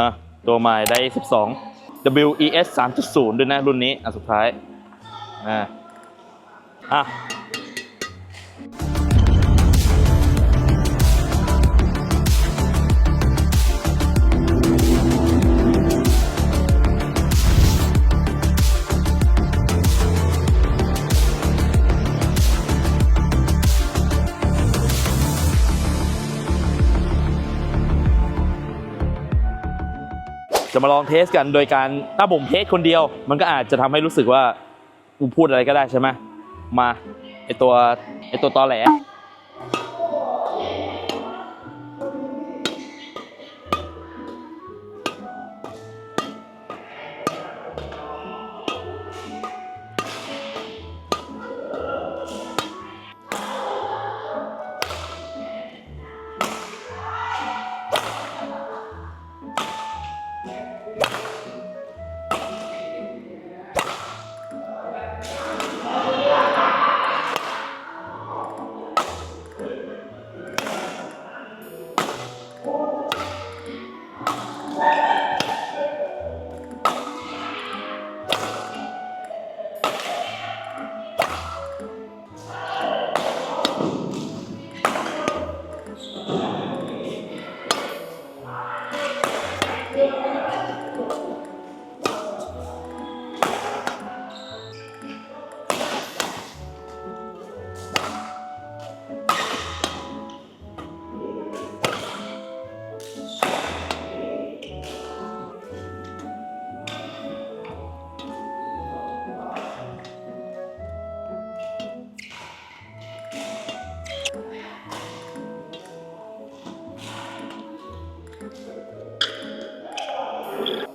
อะตัวใหม่ได้ 12 WES 3.0 ด้วยนะรุ่นนี้อะสุดท้าย อะ จะมาลองเทสกันโดยการถ้าผมเทสคนเดียว มันก็อาจจะทำให้รู้สึกว่ากูพูดอะไรก็ได้ใช่ไหมมาไอตัวไอตัวตอแหล Four.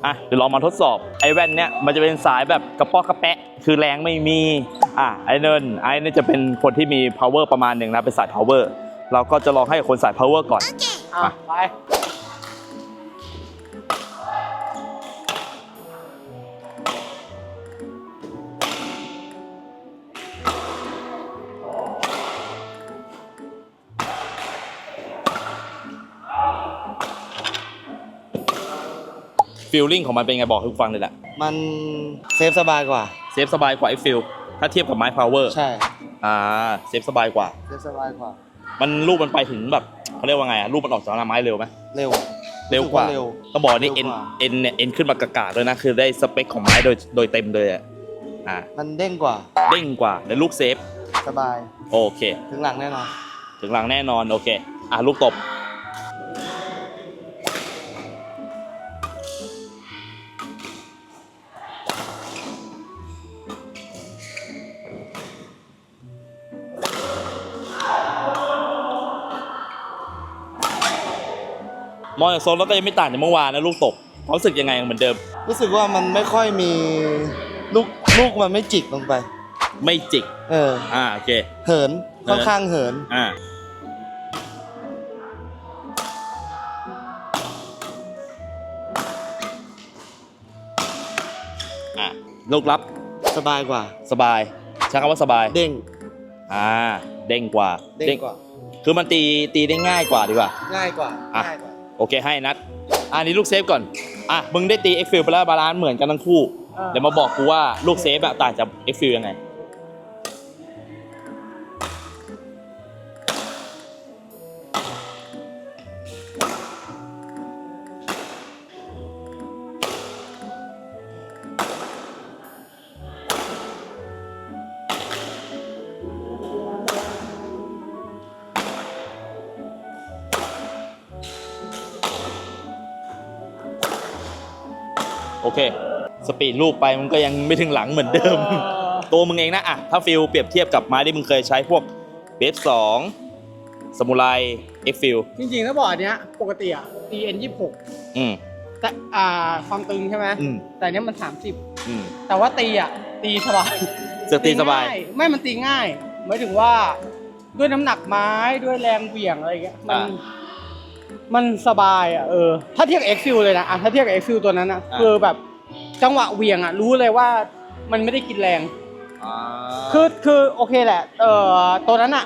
อะเดี๋ยวลองมาทดสอบไอ้แว่นเนี้ยมันจะเป็นสายแบบกระป๋อกระแปะ คือแรงไม่มีอะไอ้เนินไอ้เนี่ยจะเป็นคนที่มี power ประมาณหนึ่งนะเป็นสาย power เราก็จะลองให้คนสาย power ก่อนอะไป ฟีลลิ่งของมันเป็นไงบอกให้ฟังเลยแหละมันเซฟสบายกว่า เซฟสบายกว่าไอ้ฟิลถ้าเทียบกับไม้ power ใช่อ่าเซฟสบายกว่า เซฟสบายกว่า มันลูกมันไปถึงแบบเขาเรียกว่าไงอะลูกมันออกจากหน้าไม้เร็วไหมเร็ว เร็วกว่าเร็วต้องบอกว่านี่เร็เอ็นวกว่าเอ็นเนี่ยเอ็นขึ้นมากระกาดเลยนะคือได้สเปคของไม้โดยโดยเต็มเลยอะอ่ามันเด้งกว่า เด้งกว่าในลูกเซฟสบายโอเค ถึงหลังแน่นอน ถึงหลังแน่นอนโอเค อะลูกตบ มองจากโซนแล้วก็ยังไม่ต่างจากเมื่อวานนะลูกตบความรู้สึกยังไงเหมือนเดิม รู้สึกว่ามันไม่ค่อยมีลูกลูกมันไม่จิกลงไป ไม่จิก เออ อ่าโอเค เหินค่อนข้างเหิน อ่าอะลูกรับสบายกว่า สบายใช้คำว่าสบาย เด้งอ่า เด้งกว่าเด้งกว่าคือมันตีตีได้ง่ายกว่าดีกว่า ง่ายกว่าอะ ง่ายกว่า โอเคให้นัดอันนี้ลูกเซฟก่อน อะ มึงได้ตีเอ็กฟิลไปแล้วบาลานซ์เหมือนกันทั้งคู่ เดี๋ยวมาบอกกูว่าลูกเซฟอะต่างจากเอ็กฟิลยังไง โอเค สปีดลูกไปมันก็ยังไม่ถึงหลังเหมือนเดิม ตัวมึงเองนะอะถ้าฟิลเปรียบเทียบกับไม้ที่มึงเคยใช้พวกเบฟสองสมุไรเอ็กฟิลจริงๆถ้าบอกอันเนี้ยปกติอะ TN 26อืม แต่อ่าความตึงใช่ไหมอืม แต่อันเนี้ยมันอืม30แต่ว่าตีอะตีสบาย เสือกตีสบาย ง่ไม่มันตีง่ายหมายถึงว่าด้วยน้ำหนักไม้ด้วยแรงเหวี่ยงอะไรอย่างเงี้ยมันอ่า มันสบายอะเออถ้าเทียบกับ X-Fuel เลยนะอะถ้าเทียบกับ X-Fuel ตัวนั้นอะอ่า คือแบบจังหวะเหวี่ยงอะรู้เลยว่ามันไม่ได้กินแรง อ่าคือคือโอเคแหละเอ่อตัวนั้นอะ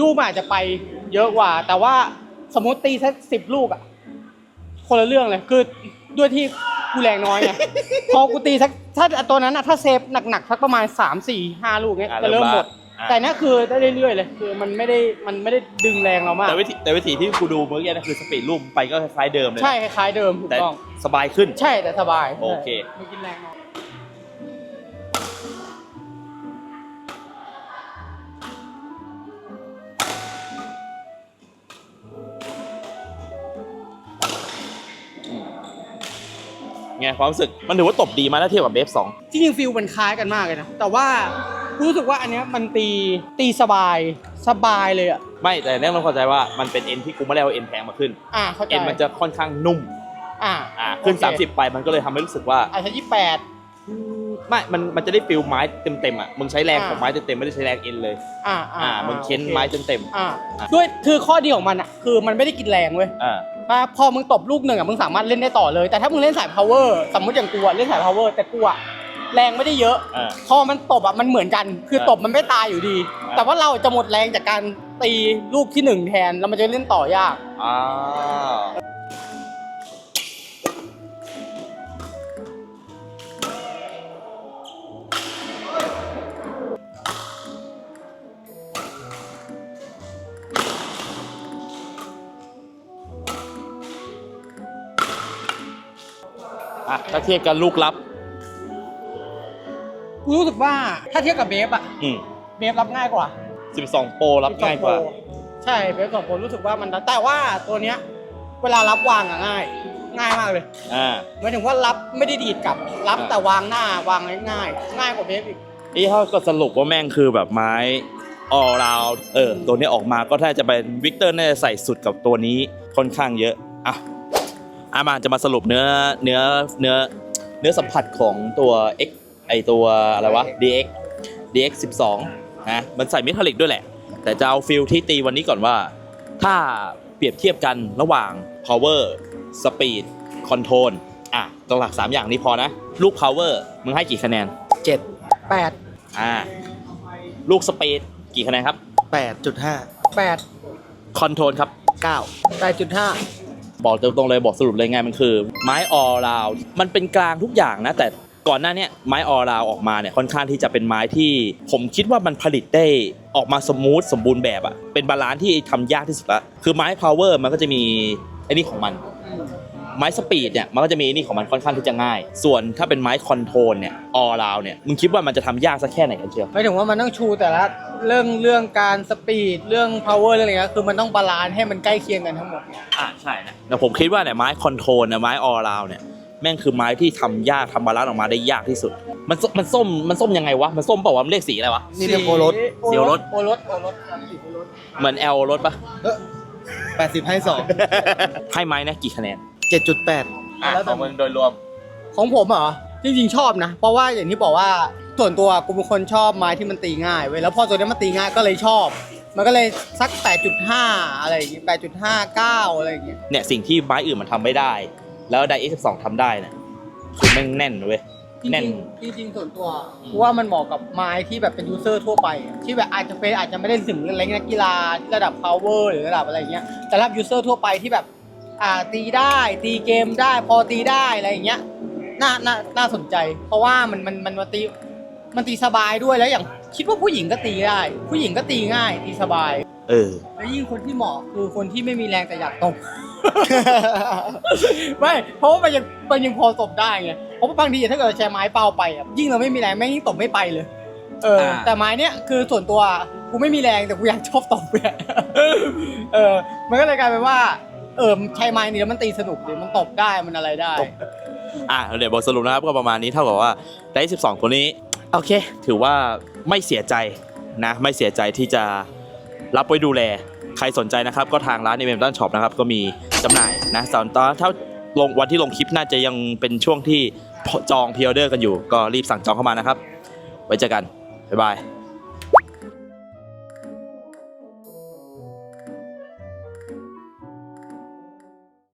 ลูกมันอาจจะไปเยอะกว่า แต่ว่าสมมติตีสักสิบลูกอะคนละเรื่องเลยคือด้วยที่กูแรงน้อยไง พอกูตีสักถ้าตัวนั้นอะถ้าเซฟหนักๆสักประมาณ3 4 5ลูกเนี้ยอะจะเริ่มหมดอะ แต่เนี้ยคือได้เรื่อยๆเลยคือมันไม่ได้มันไม่ได้ดึงแรงเรามาก แต่วิธีแต่วิธีที่กูดูเมื่อกี้นะคือสปีดลูกไปก็คล้ายๆเดิมเลยนะใช่คล้ายๆเดิมถูกแต่ต้องสบายขึ้น ใช่แต่สบายโอเค ไม่กินแรงน้อยไงความรู้สึกมันถือว่าตบดีมาถ้าเทียบกับเบฟสองจริงๆฟิลมันคล้ายกันมากเลยนะแต่ว่ากู รู้สึกว่าอันเนี้ยมันตีตีสบายสบายเลยอะไม่แต่เรื่องต้องเข้าใจว่ามันเป็นเอ็นที่กูไม่ได้เอาเอ็นแพงมาขึ้นอ่าเข้าใจเอ็นมันจะค่อนข้างนุ่มอ่าอ่าขึ้นโอเค30 ไปมันก็เลยทำให้รู้สึกว่าอาจจะยี่แปดไม่มันมันจะได้ฟิลไม้เต็มๆอะมึงใช้แรงอ่าของไม้เต็มๆไม่ได้ใช้แรงเอ็นเลยอ่าอ่ามึงเค้นโอไม้เต็มอ่าด้วยคือข้อดีของมันอะคือมันไม่ได้กินแรงเว้ยๆอ่าอ่าพอมึงตบลูกหนึ่งอะมึงสามารถเล่นได้ต่อเลย แต่ถ้ามึงเล่นสาย power สมมติอย่างกูอะเล่นสาย power แต่กูอะ แรงไม่ได้เยอะ อ่า พอมันตบอะมันเหมือนกัน คือเออตบมันไม่ตายอยู่ดี อ่า แต่ว่าเราจะหมดแรงจากการตีลูกที่หนึ่งแทนแล้วมันจะเล่นต่อยาก อ่าอะถ้าเทียบกันลูกลับ กูรู้สึกว่าถ้าเทียบกับเบฟอะอืมเบฟรับง่ายกว่า12 โปรรับง่ายกว่า ใช่เบฟสองคนรู้สึกว่ามันแต่ว่าตัวเนี้ย เวลารับวางอะง่าย ง่ายมากเลยอ่า หมายถึงว่ารับไม่ได้ดีดกลับ รับอ่า แต่วางหน้าวางง่ายๆง่ายกว่าเบฟอีก นี่เขาก็สรุปว่าแม่งคือแบบไม้ ออราวเออ ตัวนี้ออกมาก็ถ้าจะเป็นวิกเตอร์น่าจะใส่สุดกับตัวนี้ค่อนข้างเยอะ อะอามาจะมาสรุปเนื้อเนื้อเนื้อเนื้อสัมผัสของตัว X ไอตัวอะไรวะ DX DX 12นะมันใส่เมทัลลิกด้วยแหละ แต่จะเอาฟิลที่ตีวันนี้ก่อนว่า ถ้าเปรียบเทียบกันระหว่าง power speed control อะตัวหลัก 3 อย่างนี้พอนะ ลูก power มึงให้กี่คะแนน เจ็ดแปดอ่า ลูกสปีดกี่คะแนนครับ แปดจุดห้าแปดคอนโทรลครับ เก้าแปดจุดห้าบอกตรงๆเลยบอกสรุปเลยไงมันคือ ไม้ออราว มันเป็นกลางทุกอย่างนะ แต่ ก่อนหน้าเนี้ยไม้ออราวออกมาเนี่ยค่อนข้างที่จะเป็นไม้ที่ ผมคิดว่ามันผลิตได้ออกมาสมูทสมบูรณ์แบบอะเป็นบาลานซ์ที่ทำยากที่สุดละคือไม้พาวเวอร์มันก็จะมีไอ้นี่ของมัน ไม้สปีดเนี่ยมันก็จะมีไอ้นี่ของมันค่อนข้างที่จะง่าย ส่วนถ้าเป็นไม้คอนโทรลเนี่ยออราวเนี่ยมึงคิดว่ามันจะทำยากสักแค่ไหนกันเชียวหมายถึงว่ามันต้องชูแต่ละเรื่องเรื่องการสปีดเรื่อง power เรื่องอะไรเงี้ยคือมันต้องบาลานซ์ให้มันใกล้เคียงกันทั้งหมดอ่าใช่นะแต่ผมคิดว่าเนี่ยไม้คอนโทรลเนี่ยไม้ออราวเนี่ย แม่งคือไม้ที่ทำยากทำบาลานซ์ออกมาได้ยากที่สุด มันส้มมันส้มมันส้มยังไงวะ มันส้มเปล่าวะมันเรียกสีอะไรวะ นี่เรียกโอรสเสียวรถ โอรสโอรสสีโอรสเหมือนแอลรถปะแปดสิบให้สองให้ไม้นะกี่คะแนนเจ็ดจุดแปดอะของมึงโดยรวม ของผมเหรอ จริงๆชอบนะ เพราะว่าอย่างที่บอกว่าส่วนตัวกูเป็นคนชอบไม้ที่มันตีง่ายเว้ยแล้วพอตัวนี้มันตีง่ายก็เลยชอบ มันก็เลยสัก 8.5 อะไรอย่างงี้8.59 อะไรอย่างงี้เนี่ยสิ่งที่ไม้อื่นมันทำไม่ได้ แล้วไดเอ็กซ์สองทำได้นะคือแม่งแน่นเว้ย จริงแน่น ๆจริงๆส่วนตัวกูว่ามันเหมาะกับไม้ที่แบบเป็นยูเซอร์ทั่วไปอะที่แบบอาจจะเป็นอาจจะไม่ได้ถึงเล่นนักกีฬาที่ระดับ power หรือระดับอะไรเงี้ยแต่ระดับยูเซอร์ทั่วไปที่แบบอ่าตีได้ตีเกมได้พอตีได้อะไรอย่างเงี้ยน่าน่าน่าสนใจ เพราะว่ามันมันมันมาตีมันตีสบายด้วยแล้วอย่างคิดว่าผู้หญิงก็ตีได้ ผู้หญิงก็ตีง่ายตีสบาย เออ แล้วยิ่งคนที่เหมาะคือคนที่ไม่มีแรงแต่อยากตบ ไม่เพราะว่ามันยังมันยังพอตบได้ไงเพราะว่าบางทีถ้าเกิดเราใช้ไม้เปล่าไปอะยิ่งเราไม่มีแรงแม่งยิ่งตบไม่ไปเลย เออ อ่า แต่ไม้เนี้ยคือส่วนตัวกูไม่มีแรงแต่กูอยากชอบตบเนี่ยเออ มันก็เลยกลายเป็นว่า เออใช้ไม้นี้แล้วมันตีสนุกดีมันตบได้มันอะไรได้ อะเดี๋ยวบอกสรุปนะครับก็ประมาณนี้เท่ากับว่าไดสิบสองตัวนี้โอเค ถือว่าไม่เสียใจนะ ไม่เสียใจที่จะรับไว้ดูแล ใครสนใจนะครับก็ทางร้านในเมมตันช็อปนะครับก็มีจำหน่ายนะตอนตอนถ้าลงวันที่ลงคลิปน่าจะยังเป็นช่วงที่จองพิออเดอร์กันอยู่ ก็รีบสั่งจองเข้ามานะครับ ไว้เจอกัน บ๊ายบาย